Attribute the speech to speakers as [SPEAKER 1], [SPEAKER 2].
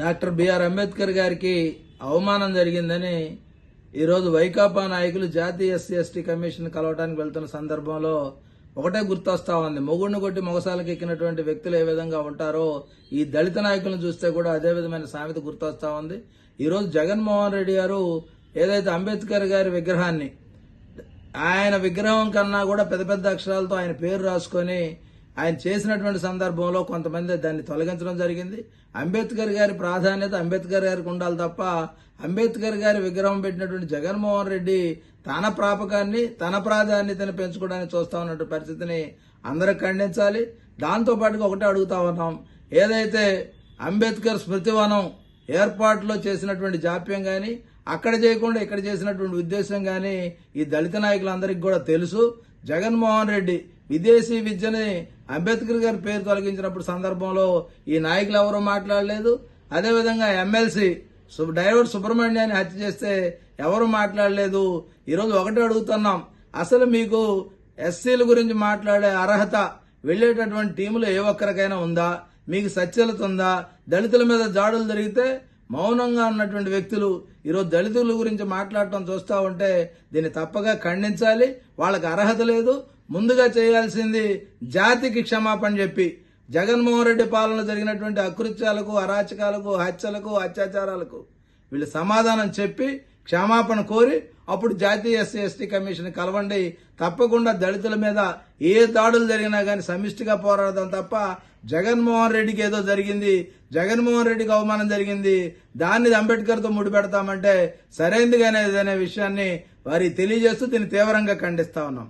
[SPEAKER 1] Doctor BR Ambedkar గారికి అవమానం జరిగిందని ఈరోజు వైకాపా నాయకులు జాతీయ ఎస్సీ ఎస్టీ కమిషన్ కలవడానికి వెళ్తున్న సందర్భంలో ఒకటే గుర్తొస్తా ఉంది. మొగుడిని కొట్టి మొగసాలకు ఎక్కినటువంటి వ్యక్తులు ఏ విధంగా ఉంటారో ఈ దళిత నాయకులను చూస్తే కూడా అదే విధమైన సామెత గుర్తొస్తా ఉంది. ఈరోజు జగన్మోహన్ రెడ్డి గారు ఏదైతే అంబేద్కర్ గారి విగ్రహాన్ని ఆయన విగ్రహం కన్నా కూడా పెద్ద పెద్ద అక్షరాలతో ఆయన పేరు రాసుకొని ఆయన చేసినటువంటి సందర్భంలో కొంతమంది దాన్ని తొలగించడం జరిగింది. అంబేద్కర్ గారి ప్రాధాన్యత అంబేద్కర్ గారికి ఉండాలి తప్ప అంబేద్కర్ గారి విగ్రహం పెట్టినటువంటి జగన్మోహన్ రెడ్డి తన ప్రాపకాన్ని తన ప్రాధాన్యతను పెంచుకోవడానికి చూస్తా ఉన్నటువంటి పరిస్థితిని అందరూ ఖండించాలి. దాంతో పాటుగా ఒకటే అడుగుతా ఉన్నాం. ఏదైతే అంబేద్కర్ స్మృతివనం ఏర్పాటులో చేసినటువంటి జాప్యం కానీ అక్కడ చేయకుండా ఇక్కడ చేసినటువంటి ఉద్దేశం కానీ ఈ దళిత నాయకులందరికీ కూడా తెలుసు. జగన్మోహన్ రెడ్డి విదేశీ విద్యని అంబేద్కర్ గారి పేరు తొలగించినప్పుడు సందర్భంలో ఈ నాయకులు ఎవరూ మాట్లాడలేదు. అదేవిధంగా ఎమ్మెల్సీ సు- డ్రైవర్ సుబ్రహ్మణ్యాన్ని హత్య చేస్తే ఎవరు మాట్లాడలేదు. ఈరోజు ఒకటే అడుగుతున్నాం. అసలు మీకు ఎస్సీల గురించి మాట్లాడే అర్హత వెళ్ళేటటువంటి టీములు ఏ ఒక్కరికైనా ఉందా? మీకు సత్యలత ఉందా దళితుల మీద జాడులు జరిగితే మౌనంగా ఉన్నటువంటి వ్యక్తులు ఈరోజు దళితుల గురించి మాట్లాడటం చూస్తూ ఉంటే దీన్ని తప్పగా ఖండించాలి. వాళ్ళకి అర్హత లేదు. ముందుగా చేయాల్సింది జాతికి క్షమాపణ చెప్పి జగన్మోహన్ రెడ్డి పాలన జరిగినటువంటి అకృత్యాలకు అరాచకాలకు హత్యలకు అత్యాచారాలకు వీళ్ళు సమాధానం చెప్పి క్షమాపణ కోరి అప్పుడు జాతీయ ఎస్సీ ఎస్టీ కమిషన్ కలవండి. తప్పకుండా దళితుల మీద ఏ దాడులు జరిగినా కానీ సమిష్టిగా పోరాడదాం తప్ప జగన్మోహన్ రెడ్డికి ఏదో జరిగింది జగన్మోహన్ రెడ్డికి అవమానం జరిగింది దాన్ని అంబేద్కర్తో ముడిపెడతామంటే సరైంది అనే విషయాన్ని వారికి తెలియజేస్తూ దీన్ని తీవ్రంగా ఖండిస్తా ఉన్నాం.